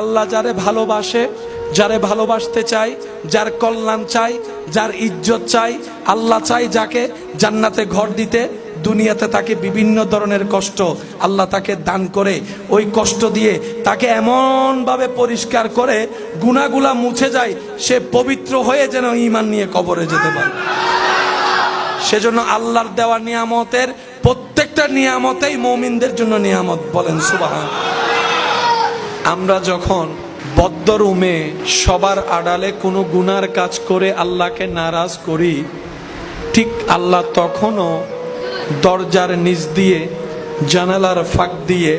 আল্লাহ যারে ভালোবাসে, যারে ভালোবাসতে চাই যার কল্যাণ চাই যার ইজ্জত চাই আল্লাহ চাই যাকে জান্নাতে ঘর দিতে, দুনিয়াতে তাকে বিভিন্ন ধরনের কষ্ট আল্লাহ তাকে দান করে। ওই কষ্ট দিয়ে তাকে এমনভাবে পরিষ্কার করে গুণাগুলা মুছে যায়, সে পবিত্র হয়ে যেন ইমান নিয়ে কবরে যেতে পারে। সেজন্য আল্লাহর দেওয়া নিয়ামতের প্রত্যেকটা নিয়ামতেই মমিনদের জন্য নিয়ামত বলেন সুবাহ আমরা যখন বদ্ধ রুমে সবার আড়ালে কোনো গুনার কাজ করে আল্লাহকে নারাজ করি, ঠিক আল্লাহ তখনও দরজার নিচ দিয়ে, জানালার ফাঁক দিয়ে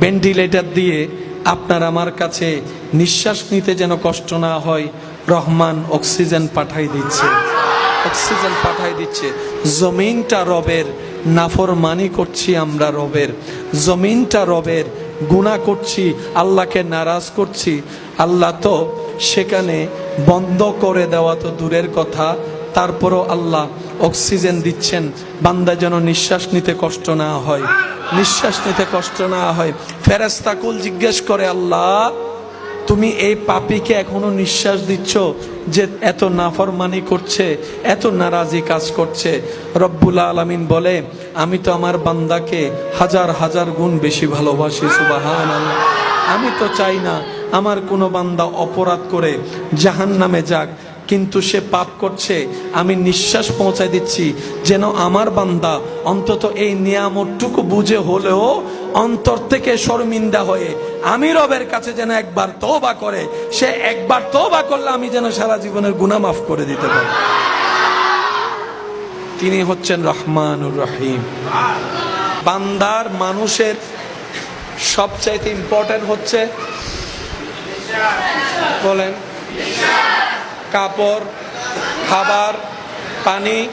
ভেন্টিলেটর দিয়ে আপনার আমার কাছে নিঃশ্বাস নিতে যেন কষ্ট না হয়, রহমান অক্সিজেন পাঠাই দিচ্ছে। অক্সিজেন পাঠাই দিচ্ছে। জমিনটা রবের নাফরমানি করছি আমরা রবের। জমিনটা রবের গুণা করছি, আল্লাহকে নারাজ করছি, আল্লাহ তো সেখানে বন্ধ করে দেওয়া তো দূরের কথা, তারপরও আল্লাহ অক্সিজেন দিচ্ছেন, বান্দা যেন নিঃশ্বাস নিতে কষ্ট না হয়, নিঃশ্বাস নিতে কষ্ট না হয়। ফেরাস্তাকুল জিজ্ঞেস করে, আল্লাহ তুমি এই পাপিকে এখনও নিঃশ্বাস দিচ্ছ যে এত নাফরমানি করছে, এত নারাজি কাজ করছে। রব্বুল আলমিন বলে, আমি তো আমার বান্দাকে হাজার হাজার গুণ বেশি ভালোবাসি সুবাহান আমি তো চাই না আমার কোনো বান্দা অপরাধ করে জাহান নামে যাক। কিন্তু সে পাপ করছে। আমি নিঃশ্বাস পৌঁছাই দিচ্ছি, যেন আমার বান্দা অন্তত এই নিয়ামতটুকু বুঝে হলেও অন্তর থেকে শর্মিন্দা হয়ে আমি রবের কাছে যেন একবার তওবা করে, সে একবার তওবা করলে আমি যেন সারা জীবনের গুনাহ মাফ করে দিতে পারি। তিনি হচ্ছেন রহমানুর রহিম। বান্দার মানুষের সবচাইতে ইম্পর্টেন্ট হচ্ছে, বলেন কাপড়, খাবার, পানি,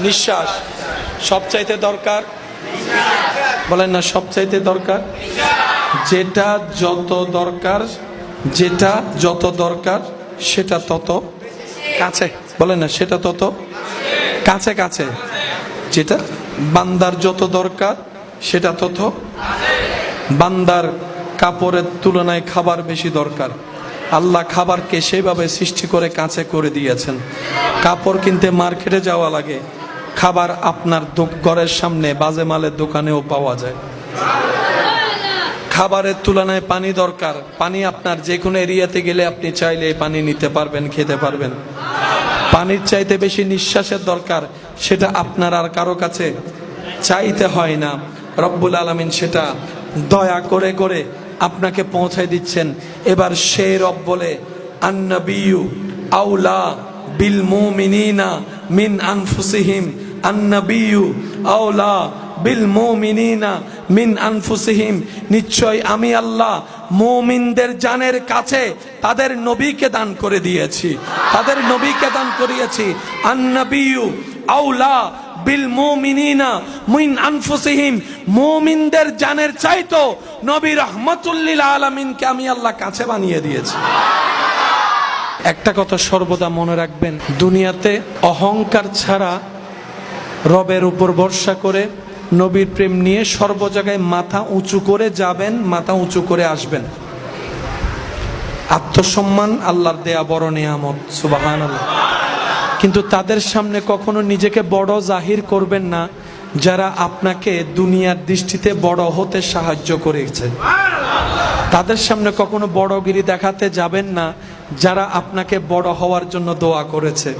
নিঃশ্বাস সবচাইতে দরকার। বলেন না, সবচাইতে দরকার? যেটা যত দরকার, যেটা যত দরকার, সেটা তত কাছে। বলেন না, সেটা তত কাছে কাছে। যেটা বান্দার যত দরকার, সেটা তত বান্দার কাপড়ের তুলনায় খাবার বেশি দরকার। আল্লাহ খাবারকে সেভাবে সৃষ্টি করে কাঁচে করে দিয়েছেন। কাপড় কিনতে মার্কেটে যাওয়া লাগে। খাবার আপনার ঘরের সামনে বাজে মালের দোকানেও পাওয়া যায়। খাবারের তুলনায় পানি দরকার। পানি আপনার যে কোনো এরিয়াতে গেলে আপনি চাইলে পানি নিতে পারবেন, খেতে পারবেন। পানির চাইতে বেশি নিঃশ্বাসের দরকার, সেটা আপনার আর কারও কাছে চাইতে হয় না। রব্বুল আলমিন সেটা দয়া করে করে আপনাকে পৌঁছায় দিচ্ছেন। এবার সে রব বলে আন্নবিউ আউলা বিল মুমিনিনা মিন আনফুসিহিম। আন্নবিউ আউলা বিল মুমিনিনা মিন আনফুসিহিম। নিশ্চয় আমি আল্লাহ মুমিনদের জানের কাছে তাদের নবীকে দান করে দিয়েছি। তাদের নবীকে দান করিয়েছি। আন্নবিয়ু আউলা বিল মুমিনিনা মিন আনফুসিহিম। মুমিনদের জানের চাইতো নবী রহমতুল্লিল আলামিনকে আমি আল্লাহ কাছে বানিয়ে দিয়েছি। একটা কথা সর্বদা মনে রাখবেন, দুনিয়াতে অহংকার ছাড়া রবের উপর ভরসা করে নবীর প্রেম নিয়ে সর্ব জায়গায় মাথা উঁচু করে যাবেন, মাথা উঁচু করে আসবেন। আত্মসম্মান, আল্লাহর দেয়া বড় নিয়ামত সুবাহান আল্লাহ কিন্তু তাদের সামনে কখনো নিজেকে বড় জাহির করবেন না, যারা আপনাকে দুনিয়ার দৃষ্টিতে বড় হতে সাহায্য করেছে। তাদের সামনে কখনো বড়গিরি দেখাতে যাবেন না, যারা আপনাকে বড় হওয়ার জন্য দোয়া করেছে।